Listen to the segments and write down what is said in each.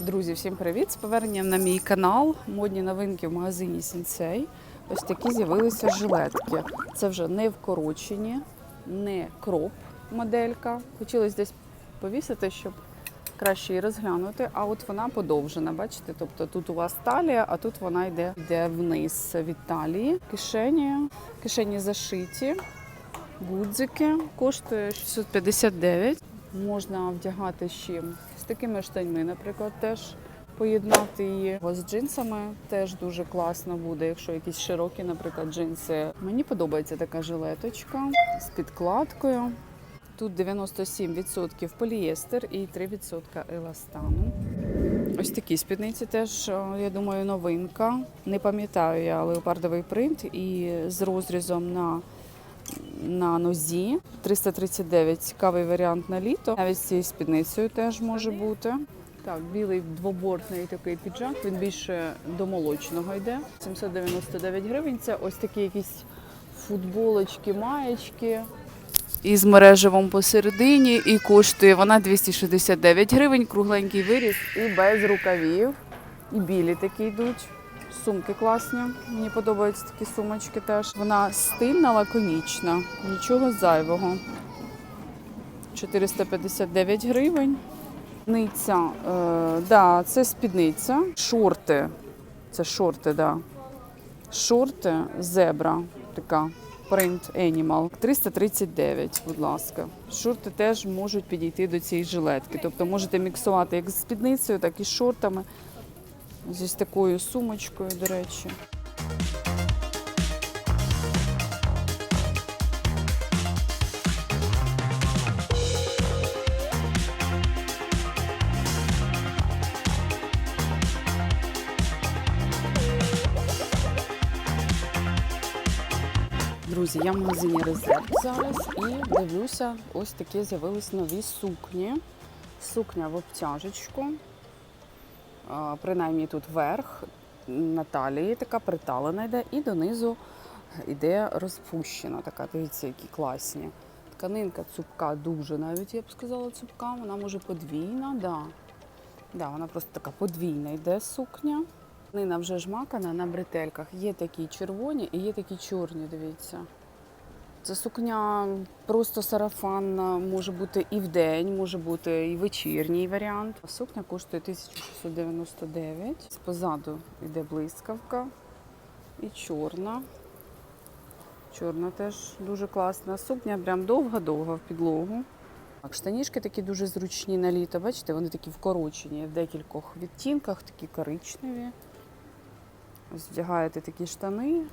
Друзі, всім привіт! З поверненням на мій канал. Модні новинки в магазині Сінсей. Ось такі з'явилися жилетки. Це вже не вкорочені, не кроп моделька. Хотілося десь повісити, щоб краще її розглянути. А от вона подовжена, бачите? Тобто тут у вас талія, а тут вона йде, йде вниз від талії. Кишені, кишені зашиті, гудзики. Коштує 659. Можна вдягати ще з такими штаньми, наприклад, теж поєднати її з джинсами. Теж дуже класно буде, якщо якісь широкі, наприклад, джинси. Мені подобається така жилеточка з підкладкою. Тут 97% полієстер і 3% еластану. Ось такі спідниці теж, е, я думаю, новинка. Не пам'ятаю я леопардовий принт і з розрізом на на нозі. 339 цікавий варіант на літо. Навіть з цією спідницею теж може бути. Так, білий двобортний такий піджак, він більше до молочного йде. 799 гривень. Це ось такі якісь футболочки, маєчки. Із мережевом посередині і коштує вона 269 гривень, кругленький виріс і без рукавів. І білі такі йдуть. Сумки класні. Мені подобаються такі сумочки теж. Вона стильна, лаконічна, нічого зайвого. 459 гривень. Ниця, е, да, це спідниця. Шорти. Це шорти, да. Шорти, зебра, така. Print Animal 339, будь ласка. Шорти теж можуть підійти до цієї жилетки. Тобто можете міксувати як з спідницею, так і з шортами. З такою сумочкою, до речі. Друзі, я в магазині Резерв зараз і дивлюся, ось такі з'явились нові сукні. Сукня в обтяжечку. Принаймні тут верх на талії така приталена йде, і донизу йде розпущена. Така, дивіться, які класні. Тканинка цупка дуже, навіть я б сказала, цупка. Вона може подвійна, да. Да, вона просто така подвійна йде сукня. Тканина вже жмакана на бретельках. Є такі червоні і є такі чорні, дивіться. Це сукня просто сарафанна, може бути і вдень, може бути і вечірній варіант. Сукня коштує 1699. Позаду йде блискавка і чорна. Чорна теж дуже класна. Сукня прям довга-довга в підлогу. Так, штанішки такі дуже зручні на літо. Бачите, вони такі вкорочені в декількох відтінках, такі коричневі. Ось вдягаєте такі штани.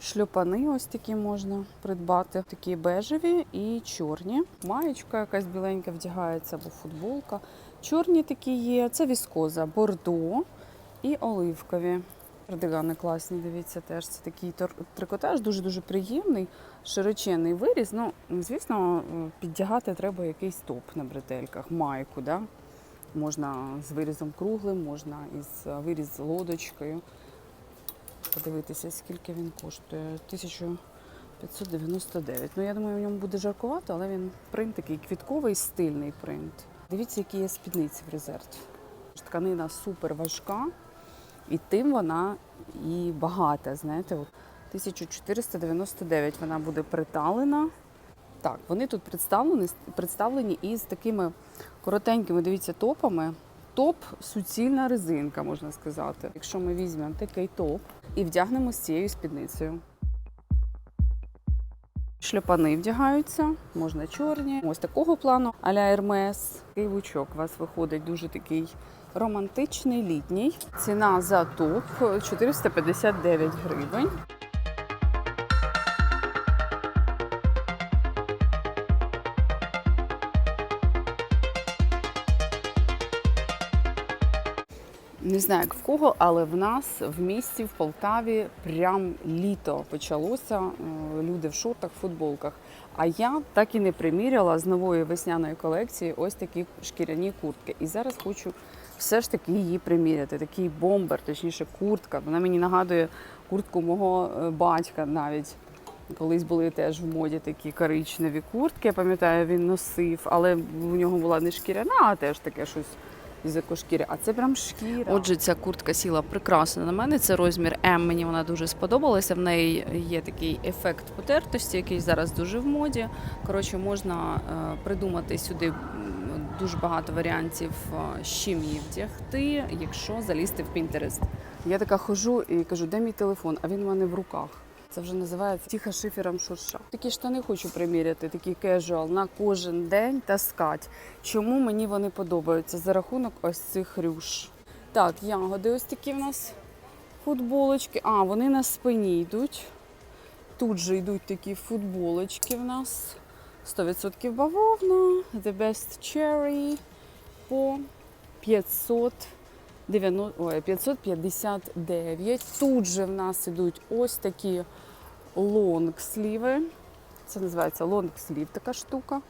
Шльопани ось такі можна придбати. Такі бежеві і чорні. Маєчка якась біленька вдягається або футболка. Чорні такі є. Це віскоза, бордо і оливкові. Кардигани класні, дивіться, теж це такий трикотаж, дуже-дуже приємний, широченний виріз. Ну, звісно, піддягати треба якийсь топ на бретельках, майку. Да? Можна з вирізом круглим, можна із виріз з лодочкою подивитися, скільки він коштує. 1599. Ну, я думаю, в ньому буде жаркувато, але він принт такий квітковий, стильний принт. Дивіться, які є спідниці в резерві. Тканина супер важка, і тим вона і багата. Знаєте, от 1499 вона буде приталена. Так, вони тут представлені, представлені із такими коротенькими, дивіться, топами. Топ суцільна резинка, можна сказати. Якщо ми візьмемо такий топ і вдягнемо з цією спідницею. Шльопани вдягаються, можна чорні. Ось такого плану а-ля Ермес. Такий у вас виходить дуже такий романтичний, літній. Ціна за топ 459 гривень. Не знаю, як в кого, але в нас в місті, в Полтаві, прям літо почалося. е, Люди в шортах, футболках. А я так і не приміряла з нової весняної колекції ось такі шкіряні куртки. І зараз хочу все ж таки її приміряти. Такий бомбер, точніше, куртка. Вона мені нагадує куртку мого е, батька навіть. Колись були теж в моді такі коричневі куртки. Я пам'ятаю, він носив, але у нього була не шкіряна, а теж таке щось із екошкіри, а це прям шкіра. Отже, ця куртка сіла прекрасно на мене. Це розмір М. Мені вона дуже сподобалася. В неї є такий ефект потертості, який зараз дуже в моді. Коротше, можна е, придумати сюди дуже багато варіантів, е, з чим її вдягти, якщо залізти в Pinterest. Я така хожу і кажу, де мій телефон? А він у мене в руках. Це вже називається тихо шифером шурша. Такі штани хочу приміряти, такі кежуал на кожен день таскать. Чому мені вони подобаються? За рахунок ось цих рюш. Так, ягоди ось такі в нас футболочки. А, вони на спині йдуть. Тут же йдуть такі футболочки в нас. 100% бавовна, The Best Cherry по 500 90, ой, 559. Тут же в нас ідуть ось такі лонгсліви. Це називається лонгслів така штука.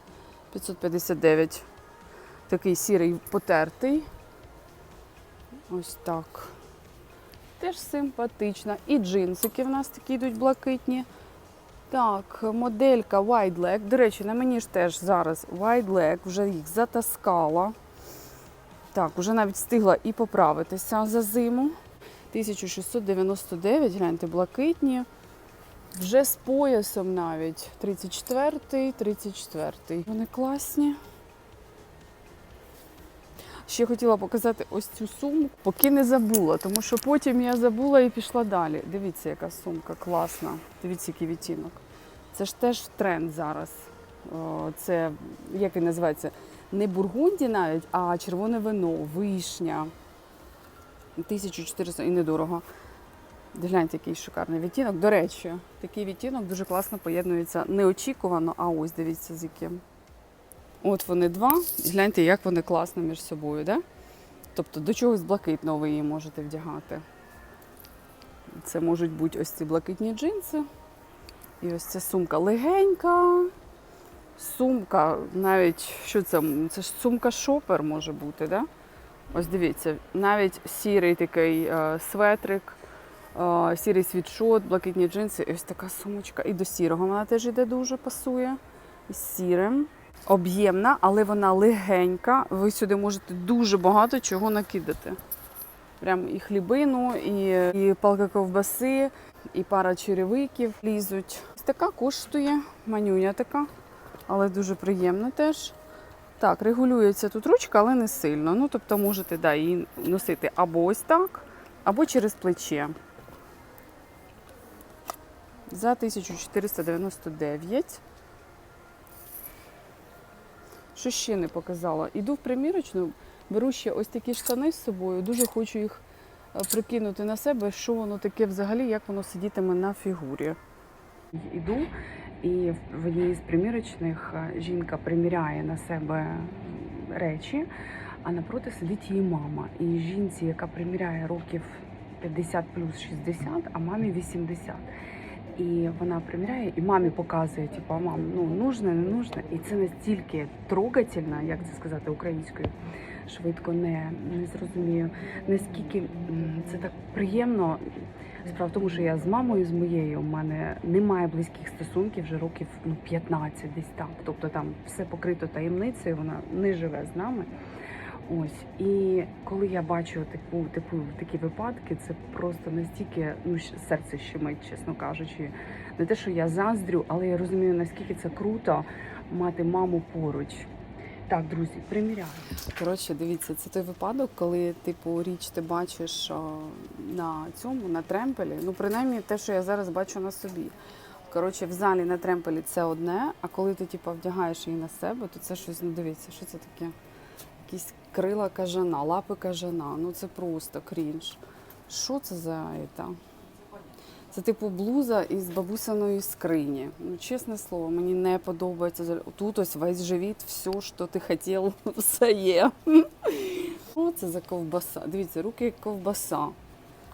559. Такий сірий потертий. Ось так. Теж симпатична. І джинсики в нас такі йдуть блакитні. Так, моделька Wide Leg. До речі, на мені ж теж зараз Wide Leg, вже їх затаскала. Так, вже навіть встигла і поправитися за зиму. 1699, гляньте, блакитні. Вже з поясом навіть. 34-й, 34-й. Вони класні. Ще хотіла показати ось цю сумку, поки не забула, тому що потім я забула і пішла далі. Дивіться, яка сумка класна. Дивіться, який відтінок. Це ж теж тренд зараз. Це, як він називається? Не бургунді навіть, а червоне вино, вишня. 1400 і недорого. Гляньте, який шикарний відтінок. До речі, такий відтінок дуже класно поєднується неочікувано, а ось дивіться з яким. От вони два. Гляньте, як вони класно між собою, да? Тобто до чогось блакитного ви її можете вдягати. Це можуть бути ось ці блакитні джинси. І ось ця сумка легенька. Сумка, навіть що це? Це ж сумка шопер може бути, да? Ось дивіться, навіть сірий такий е, светрик, сірий світшот, блакитні джинси, і ось така сумочка. І до сірого вона теж іде дуже пасує. З сірим. Об'ємна, але вона легенька. Ви сюди можете дуже багато чого накидати. Прям і хлібину, і, і палка ковбаси, і пара черевиків лізуть. Ось така коштує, манюня така, але дуже приємна теж. Так, регулюється тут ручка, але не сильно. Ну, тобто можете да, її носити або ось так, або через плече. За 1499. Що ще не показала? Іду в примірочну, беру ще ось такі штани з собою. Дуже хочу їх е, прикинути на себе, що воно таке взагалі, як воно сидітиме на фігурі. Іду, і в одній з примірочних е, жінка приміряє на себе речі, а напроти сидить її мама. І жінці, яка приміряє років 50 плюс 60, а мамі 80. І вона приміряє, і мамі показує, типу, а мам, ну нужно, не нужно. І це настільки трогательно, як це сказати українською, швидко не, не зрозумію. Наскільки це так приємно. Справа в тому, що я з мамою, з моєю, у мене немає близьких стосунків вже років ну, 15 десь так. Тобто там все покрито таємницею, вона не живе з нами. Ось і коли я бачу таку, таку такі випадки, це просто настільки ну серце щемить, чесно кажучи. Не те, що я заздрю, але я розумію, наскільки це круто мати маму поруч. Так, друзі, приміряю. Коротше, дивіться, це той випадок, коли типу річ ти бачиш на цьому, на тремпелі. Ну, принаймні, те, що я зараз бачу на собі. Коротше, в залі на тремпелі це одне, а коли ти типу, вдягаєш її на себе, то це щось, ну дивіться, що це таке? Якісь крила кажана, лапи кажана. Ну це просто крінж. Що це за ета? Це типу блуза із бабусиної скрині. Ну, чесне слово, мені не подобається. Тут ось весь живіт, все, що ти хотів, все є. Що це за ковбаса? Дивіться, руки ковбаса.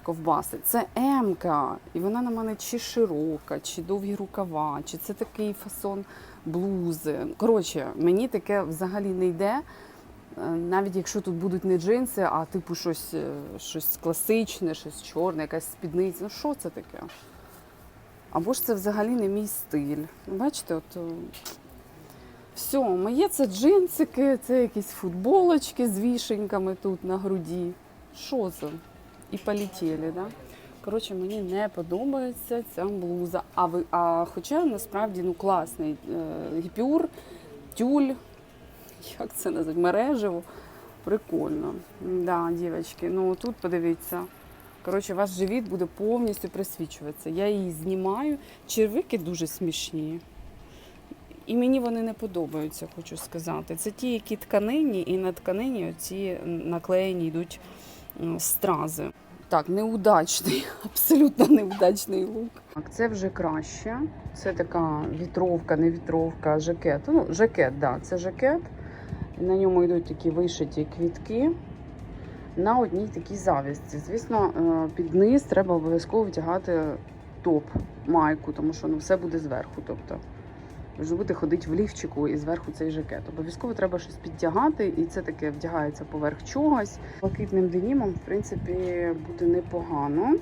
Ковбаси. Це М-ка. І вона на мене чи широка, чи довгі рукава, чи це такий фасон блузи. Коротше, мені таке взагалі не йде. Е, Навіть якщо тут будуть не джинси, а типу щось, е, щось класичне, щось чорне, якась спідниця. Ну що це таке? Або ж це взагалі не мій стиль. Бачите, от е, Все, моє це джинсики, це якісь футболочки з вішеньками тут на груді. Що це? І полетіли, да? Коротше, мені не подобається ця блуза. А ви, а хоча насправді ну класний е, гіпюр, тюль, як це назвати, мережево. Прикольно. Да, дівчатки, ну тут подивіться. Коротше, ваш живіт буде повністю присвічуватися. Я її знімаю. Червики дуже смішні. І мені вони не подобаються, хочу сказати. Це ті, які тканині, і на тканині ці наклеєні йдуть стрази. Так, неудачний, абсолютно неудачний лук. Так, це вже краще. Це така вітровка, не вітровка, жакет. Ну, жакет, так, да, це жакет. На ньому йдуть такі вишиті квітки на одній такій завісці. Звісно, е, під низ треба обов'язково вдягати топ, майку, тому що ну, все буде зверху. Тобто ви ж будете ходити в лівчику і зверху цей жакет. Обов'язково треба щось підтягати, і це таке вдягається поверх чогось. Блакитним денімом, в принципі, буде непогано.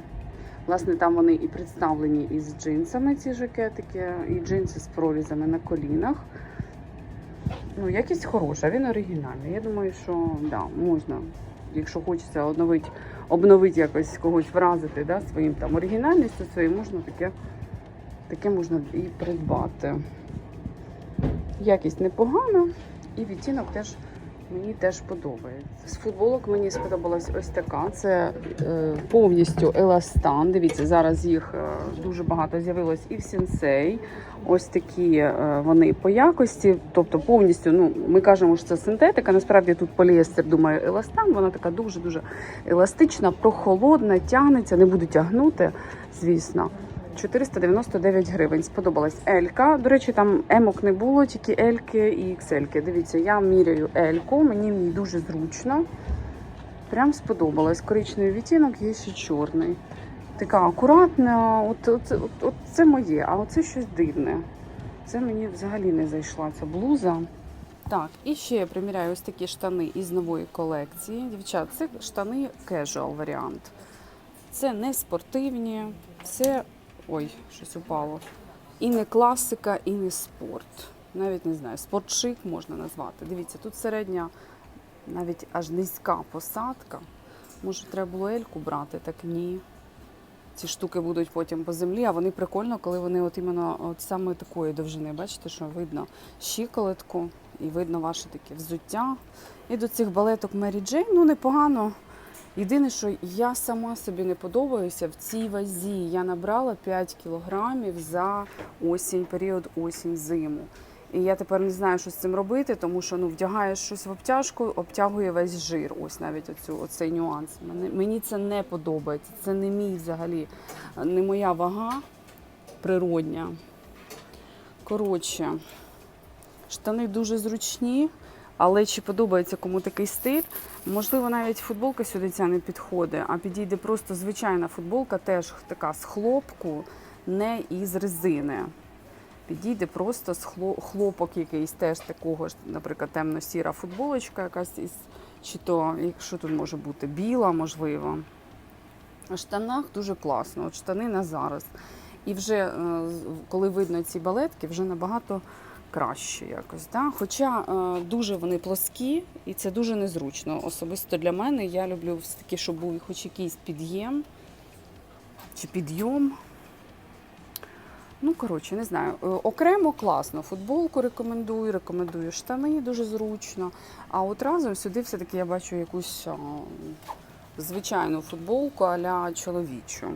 Власне, там вони і представлені із джинсами, ці жакетики, і джинси з прорізами на колінах. Ну, якість хороша, він оригінальний. Я думаю, що да, можна, якщо хочеться обновити, обновити якось когось вразити да, своїм там оригінальністю своєю, можна таке, таке можна і придбати. Якість непогана, і відтінок теж мені теж подобається. З футболок мені сподобалась ось така. Це е, повністю еластан. Дивіться, зараз їх е, дуже багато з'явилось і в сінсей. Ось такі е, вони по якості, тобто повністю, ну ми кажемо, що це синтетика. Насправді тут поліестер, думаю, еластан. Вона така дуже дуже еластична, прохолодна, тягнеться, не буду тягнути, звісно. 499 гривень. Сподобалась Елька. До речі, там емок не було, тільки Ельки і XL. Дивіться, я міряю Ельку, мені в ній дуже зручно. Прям сподобалась. Коричневий відтінок, є ще чорний. Така акуратна, от, от, от, от це моє, а оце щось дивне. Це мені взагалі не зайшла ця блуза. Так, і ще я приміряю ось такі штани із нової колекції. Дівчат, це штани casual варіант. Це не спортивні, це. Ой, щось упало. І не класика, і не спорт. Навіть не знаю, спортшик можна назвати. Дивіться, тут середня, навіть аж низька посадка. Може, треба було ельку брати, так ні. Ці штуки будуть потім по землі, а вони прикольно, коли вони от іменно от саме такої довжини. Бачите, що видно щиколотку і видно ваше таке взуття. І до цих балеток Мері Джейн, ну непогано. Єдине, що я сама собі не подобаюся в цій вазі. Я набрала 5 кілограмів за осінь, період осінь-зиму. І я тепер не знаю, що з цим робити, тому що ну вдягаєш щось в обтяжку, обтягує весь жир. Ось навіть оцю, оцей нюанс. Мені, це не подобається. Це не мій взагалі, не моя вага природня. Коротше, штани дуже зручні. Але чи подобається кому такий стиль? Можливо, навіть футболка сюди ця не підходить, а підійде просто звичайна футболка, теж така з хлопку, не із резини. Підійде просто з хло- хлопок якийсь, теж такого ж, наприклад, темно-сіра футболочка, якась із, чи то, якщо тут може бути біла, можливо. На штанах дуже класно. От штани на зараз. І вже е, коли видно ці балетки, вже набагато краще якось. Да? Хоча е, дуже вони плоскі і це дуже незручно. Особисто для мене я люблю все-таки, щоб був хоч якийсь під'єм чи підйом. Ну, коротше, не знаю. Е, Окремо класно. Футболку рекомендую, рекомендую штани дуже зручно. А от разом сюди все-таки я бачу якусь а, звичайну футболку а-ля чоловічу.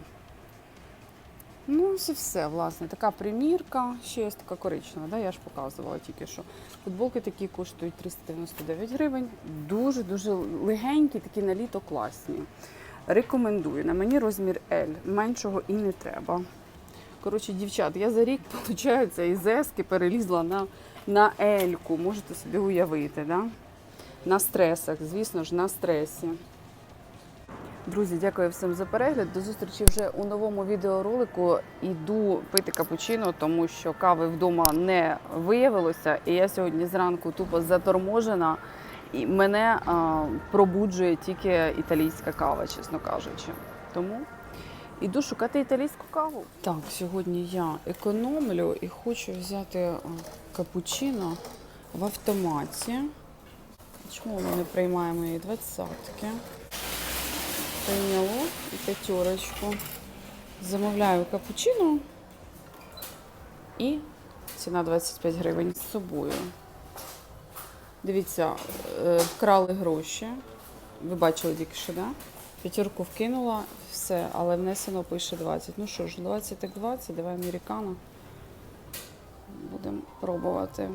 Ну, це все, власне, така примірка, ще є така коричнева, да? я ж показувала тільки що. Футболки такі коштують 399 гривень. Дуже-дуже легенькі, такі на літо класні. Рекомендую. На мені розмір L. Меншого і не треба. Коротше, дівчат, я за рік, виходить, із ески перелізла на, на Ельку. Можете собі уявити, да? На стресах, звісно ж, на стресі. Друзі, дякую всім за перегляд. До зустрічі вже у новому відеоролику. Іду пити капучино, тому що кави вдома не виявилося. І я сьогодні зранку тупо заторможена. І мене а, пробуджує тільки італійська кава, чесно кажучи. Тому іду шукати італійську каву. Так, сьогодні я економлю і хочу взяти капучино в автоматі. Чому ми не приймаємо її двадцятки? Прийняло і п'ятерочку. Замовляю капучино і ціна 25 гривень з собою. Дивіться, е, вкрали гроші. Ви бачили тільки що, да? П'ятерку вкинула, все, але внесено пише 20. Ну що ж, 20 так 20, давай американо. Будемо пробувати.